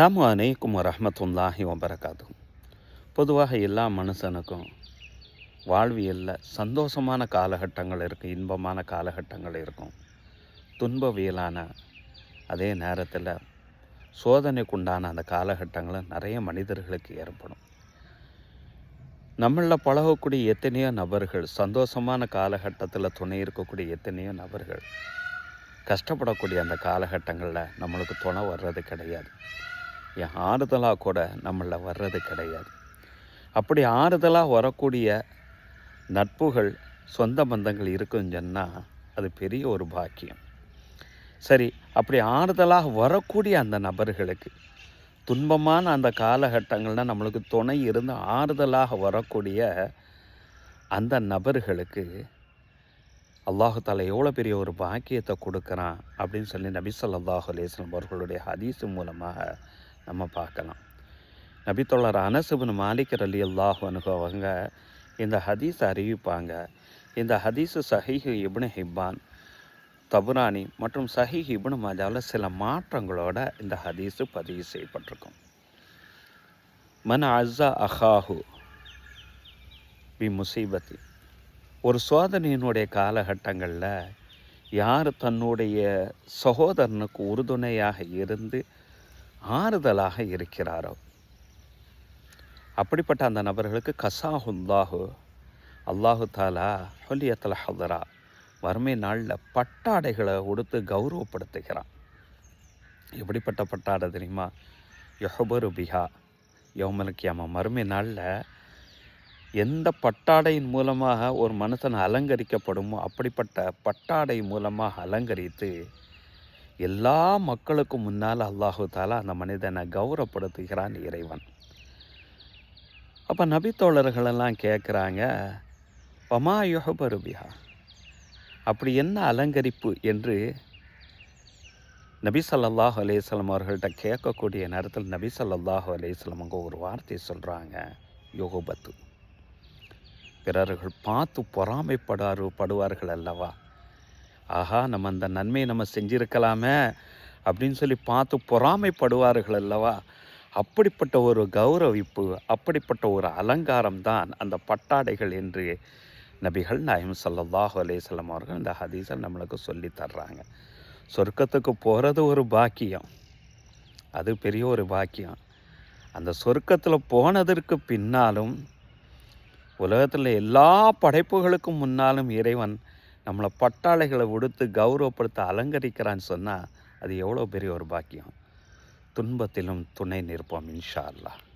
அஸ்ஸலாமு அனைக்கும் ரஹமத்துல்லாஹி வபரகாத்துஹு. பொதுவாக எல்லா மனுஷனுக்கும் வாழ்வியலில் சந்தோஷமான காலகட்டங்கள் இருக்கும் இன்பமான காலகட்டங்கள் இருக்கும். துன்பவியலான அதே நேரத்தில் சோதனைக்குண்டான அந்த காலகட்டங்களும் நிறைய மனிதர்களுக்கு ஏற்படும். நம்மளில் பழகக்கூடிய எத்தனையோ நபர்கள் சந்தோஷமான காலகட்டத்தில் துணை இருக்கக்கூடிய எத்தனையோ நபர்கள் கஷ்டப்படக்கூடிய அந்த காலகட்டங்களில் நம்மளுக்கு துணை வர்றது கிடையாது. என் ஆறுதலாக கூட நம்மளில் வர்றது கிடையாது. அப்படி ஆறுதலாக வரக்கூடிய நட்புகள் சொந்த பந்தங்கள் இருக்குன்னு சொன்னால் அது பெரிய ஒரு பாக்கியம். சரி அப்படி ஆறுதலாக வரக்கூடிய அந்த நபர்களுக்கு துன்பமான அந்த காலகட்டங்களில் நம்மளுக்கு துணை இருந்து ஆறுதலாக வரக்கூடிய அந்த நபர்களுக்கு அல்லாஹு எவ்வளோ பெரிய ஒரு பாக்கியத்தை கொடுக்குறான் அப்படின்னு சொல்லி நபி சொல்லாஹு அலேஸ்லம் அவர்களுடைய ஹதீஸ் மூலமாக நம்ம பார்க்கலாம். நபித்தொள்ளர் அனசுபின் மாலிக் அலி அல்லாஹ் அவங்க இந்த ஹதீஸ் அறிவிப்பாங்க. இந்த ஹதீஸு சஹீஹ் இப்னு ஹிப்பான் தபுரானி மற்றும் சஹீஹ் இப்னு மாஜாவில் சில மாற்றங்களோட இந்த ஹதீஸு பதிவு செய்யப்பட்டிருக்கும். மன் அஸ்ஸா அஹாஹு பி முசீபத்தி. ஒரு சோதனையினுடைய காலகட்டங்களில் யார் தன்னுடைய சகோதரனுக்கு உறுதுணையாக இருந்து ஆறுதலாக இருக்கிறாரோ? அப்படிப்பட்ட அந்த நபர்களுக்கு கசாஹுல்லாஹு அல்லாஹு தாலா ஹொலியத்தல ஹதரா வறுமை நாளில் பட்டாடைகளை உடுத்து கௌரவப்படுத்துகிறான். எப்படிப்பட்ட பட்டாடை தெரியுமா? யொஹபரு பிஹா யோமலுக்கியாமா மறுமை நாளில் எந்த பட்டாடையின் மூலமாக ஒரு மனுஷன் அலங்கரிக்கப்படுமோ அப்படிப்பட்ட பட்டாடை மூலமாக அலங்கரித்து எல்லா மக்களுக்கும் முன்னால் அல்லாஹு தாலா அந்த மனிதனை கௌரவப்படுத்துகிறான் இறைவன். அப்போ நபித்தோழர்களெல்லாம் கேட்குறாங்க பமா யுகபருபியா அப்படி என்ன அலங்கரிப்பு என்று நபி ஸல்லல்லாஹு அலேஸ்லம் அவர்கள்ட்ட கேட்கக்கூடிய நேரத்தில் நபி ஸல்லல்லாஹு அலேஸ்லம் அங்கே அவங்க ஒரு வார்த்தை சொல்கிறாங்க யோகபத்து பிறர்கள் பார்த்து பொறாமைப்படாரு படுவார்கள் அல்லவா? ஆஹா நம்ம அந்த நன்மையை நம்ம செஞ்சிருக்கலாமே அப்படின்னு சொல்லி பார்த்து பொறாமைப்படுவார்கள் அல்லவா? அப்படிப்பட்ட ஒரு கௌரவிப்பு அப்படிப்பட்ட ஒரு அலங்காரம் தான் அந்த பட்டாடைகள் என்று நபிகள் நாயம் சல்லாஹு அலேசல்லம் அவர்கள் இந்த ஹதீஸை நம்மளுக்கு சொல்லி தர்றாங்க. சொர்க்கத்துக்கு போகிறது ஒரு பாக்கியம். அது பெரிய ஒரு பாக்கியம். அந்த சொர்க்கத்தில் போனதற்கு பின்னாலும் உலகத்தில் எல்லா படைப்புகளுக்கும் முன்னாலும் இறைவன் நம்மளை பட்டாளைகளை உடுத்து கௌரவப்படுத்த அலங்கரிக்கிறான்னு சொன்னால் அது எவ்வளோ பெரிய ஒரு பாக்கியம். துன்பத்திலும் துணை நிற்போம் இன்ஷா அல்லாஹ்.